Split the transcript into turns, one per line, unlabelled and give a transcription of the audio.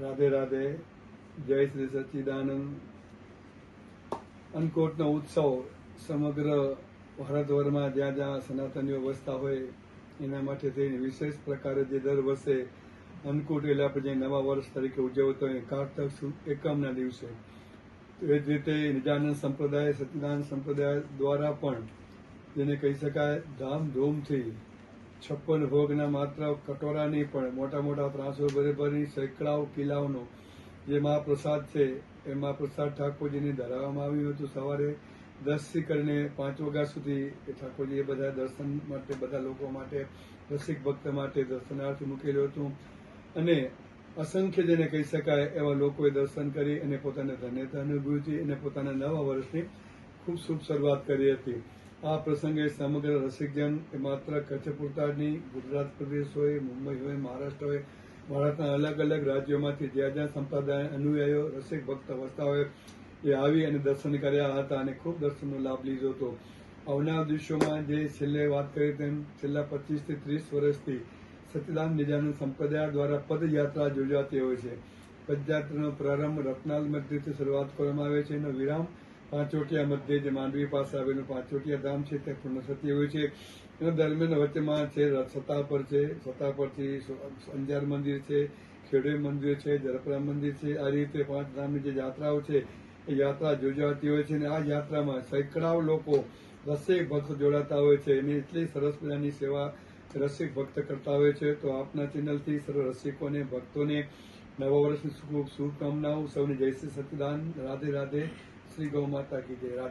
રાધે રાધે, જય શ્રી સચ્ચિદાનંદ. અન્નકોટનો ઉત્સવ સમગ્ર ભારતભરમાં જ્યાં જ્યાં સનાતનીઓ વસતા હોય, એના માટે થઈને વિશેષ પ્રકારે જે દર વર્ષે અન્નકૂટ એટલે આપણે જે નવા વર્ષ તરીકે ઉજવતો હોય, કારતક એકમના દિવસે. એ જ રીતે નિજાનંદ સંપ્રદાય, સચ્ચિદાનંદ સંપ્રદાય દ્વારા પણ, જેને કહી શકાય, ધામધૂમથી છપ્પન ભોગના માત્ર કટોરા નહીં પણ મોટા મોટા ત્રાસો ભરી ભરી સેંકડાઓ, કિલ્લાઓનો જે મહાપ્રસાદ છે, એ મહાપ્રસાદ ઠાકોરજીને ધરાવવામાં આવ્યું હતું. સવારે દસથી કરીને પાંચ વાગ્યા સુધી એ ઠાકોરજીએ બધા દર્શન માટે, બધા લોકો માટે રસિક ભક્ત માટે દર્શનાર્થ મૂકેલું હતું. અને અસંખ્ય જેને કહી શકાય એવા લોકોએ દર્શન કરી અને પોતાને ધન્યતા અનુભવી હતી અને પોતાના નવા વર્ષની ખૂબ શુભ શરૂઆત કરી હતી. આ પ્રસંગે સમગ્ર રસિકજન એ માત્ર કચ્છ પૂરતા નહીં ગુજરાત પ્રદેશ હોય, મુંબઈ હોય, મહારાષ્ટ્ર હોય, ભારતના અલગ અલગ રાજ્યોમાંથી જ્યાં જ્યાં સંપ્રદાય અનુયાયીઓ, રસિક ભક્ત હોય એ આવી અને દર્શન કર્યા હતા અને ખૂબ દર્શનનો લાભ લીધો હતો. આવનાર દિવસોમાં જે છેલ્લે વાત કરી તેમ છેલ્લા પચીસથી ત્રીસ વર્ષથી સચ્ચિદાનંદ નિજાનંદ સંપ્રદાય દ્વારા પદયાત્રા યોજાતી હોય છે. પદયાત્રાનો પ્રારંભ રત્નાલ મધ્યથી શરૂઆત કરવામાં આવે છે. એનો વિરામ પાંચોટિયા મધ્ય જે માંડવી પાસે આવેલું પાંચોટિયા ધામ છે તે પૂર્ણ થતી હોય છે. એના દરમિયાન વચ્ચેમાં છે સતાપર છે. સતાપરથી અંજાર મંદિર છે, ખેડે મંદિર છે, જરપરા મંદિર છે. આ રીતે પાંચ ધામની જે યાત્રાઓ છે, એ યાત્રા યોજાતી હોય છે અને આ યાત્રામાં સેંકડાઓ લોકો રસિક ભક્ત જોડાતા હોય છે એની એટલી સરસ મજાની સેવા રસિક ભક્ત કરતા હોય છે. તો આપના ચેનલથી સર્વ રસિકોને, ભક્તોને નવા વર્ષની શુભકામનાઓ. સૌને જય શ્રી સચ્ચિદાન રાધે રાધે. શ્રી ગૌ માતા કી જય.